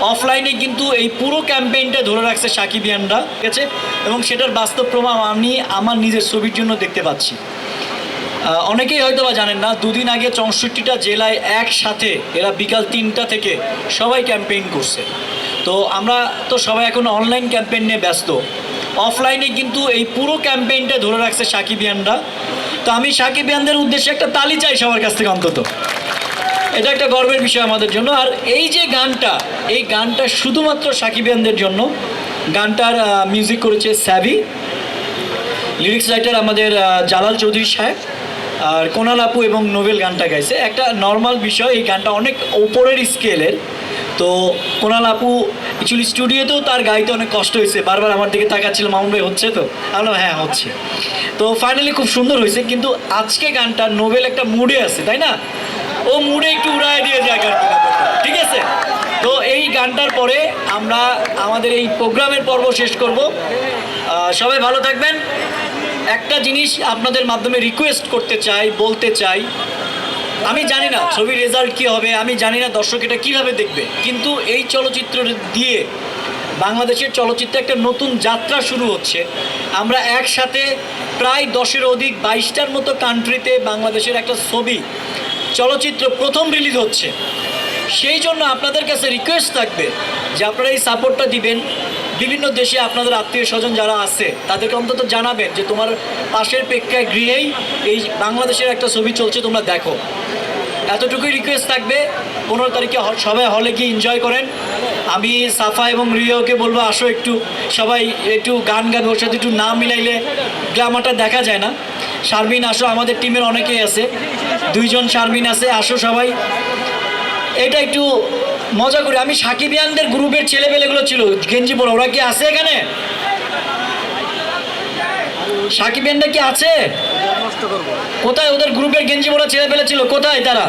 অফলাইনে কিন্তু এই পুরো ক্যাম্পেইনটা ধরে রাখছে সাকিবিয়ানরা ঠিক আছে? এবং সেটার বাস্তব প্রমাণ আমি আমার নিজের ছবির জন্য দেখতে পাচ্ছি। অনেকেই হয়তো বা জানেন না, দুদিন আগে চৌষট্টিটা জেলায় একসাথে, এরা বিকাল তিনটা থেকে সবাই ক্যাম্পেইন করছে। তো আমরা তো সবাই এখন অনলাইন ক্যাম্পেইন নিয়ে ব্যস্ত। অফলাইনে কিন্তু এই পুরো ক্যাম্পেইনটা ধরে রাখছে সাকিবিয়ানরা তো আমি সাকিব সাকিবিয়ানদের উদ্দেশ্যে একটা তালি চাই সবার কাছ থেকে অন্তত। এটা একটা গর্বের বিষয় আমাদের জন্য। আর এই যে গানটা, এই গানটা শুধুমাত্র সাকিবিয়ানদের জন্য, গানটার মিউজিক করেছে স্যাভি লিরিক্স রাইটার আমাদের জালাল চৌধুরী সাহেব, আর কোনাল আপু এবং নোবেল গানটা গাইছে। একটা নর্মাল বিষয়, এই গানটা অনেক ওপরের স্কেলের তো কোনাল আপু অ্যাকচুয়ালি স্টুডিওতেও তার গাইতে অনেক কষ্ট হয়েছে। বারবার আমার দিকে তাকাচ্ছিল, মামুন ভাই, হচ্ছে তো? আমি হ্যাঁ হচ্ছে। তো ফাইনালি খুব সুন্দর হয়েছে, কিন্তু আজকে গানটা নোবেল একটা মুডে আছে, তাই না? ও মুডে একটু উড়ায় দিয়ে যায় গানটা। ঠিক আছে? তো এই গানটার পরে আমরা আমাদের এই প্রোগ্রামের পর্ব শেষ করব। সবাই ভালো থাকবেন। একটা জিনিস আপনাদের মাধ্যমে রিকোয়েস্ট করতে চাই, বলতে চাই। আমি জানি না ছবির রেজাল্ট কী হবে, আমি জানি না দর্শক এটা কীভাবে দেখবে। কিন্তু এই চলচ্চিত্র দিয়ে বাংলাদেশের চলচ্চিত্রে একটা নতুন যাত্রা শুরু হচ্ছে। আমরা একসাথে প্রায় দশের অধিক বাইশটার মতো কান্ট্রিতে বাংলাদেশের একটা ছবি চলচ্চিত্র প্রথম রিলিজ হচ্ছে। সেই জন্য আপনাদের কাছে রিকোয়েস্ট থাকবে যে আপনারা এই সাপোর্টটা দিবেন। বিভিন্ন দেশে আপনাদের আত্মীয় স্বজন যারা আছে, তাদেরকে অন্তত জানাবেন যে তোমার পাশের প্রেক্ষায় গৃহেই এই বাংলাদেশের একটা ছবি চলছে, তোমরা দেখো। এতটুকুই রিকোয়েস্ট থাকবে। পনেরো তারিখে সবাই হলে গিয়ে এনজয় করেন। আমি সাফা এবং রিওকে বলব, আসো একটু সবাই একটু গান গাবে, ওর সাথে একটু না মিলাইলে ড্রামাটা দেখা যায় না। শারমিন, আসো, আমাদের টিমের অনেকেই আছে। দুইজন শারমিন আছে, আসো সবাই। এটা একটু মজা করি। আমি সাকিবিয়ানদের গ্রুপের ছেলেপেলেগুলো ছিল। গেঞ্জি পরে, ওরা কি আছে এখানে? সাকিবিয়ানটা কি আছে? কোথায়? ওদের গ্রুপের গেঞ্জি পড়া ছেলেপেলে ছিল। কোথায় তারা?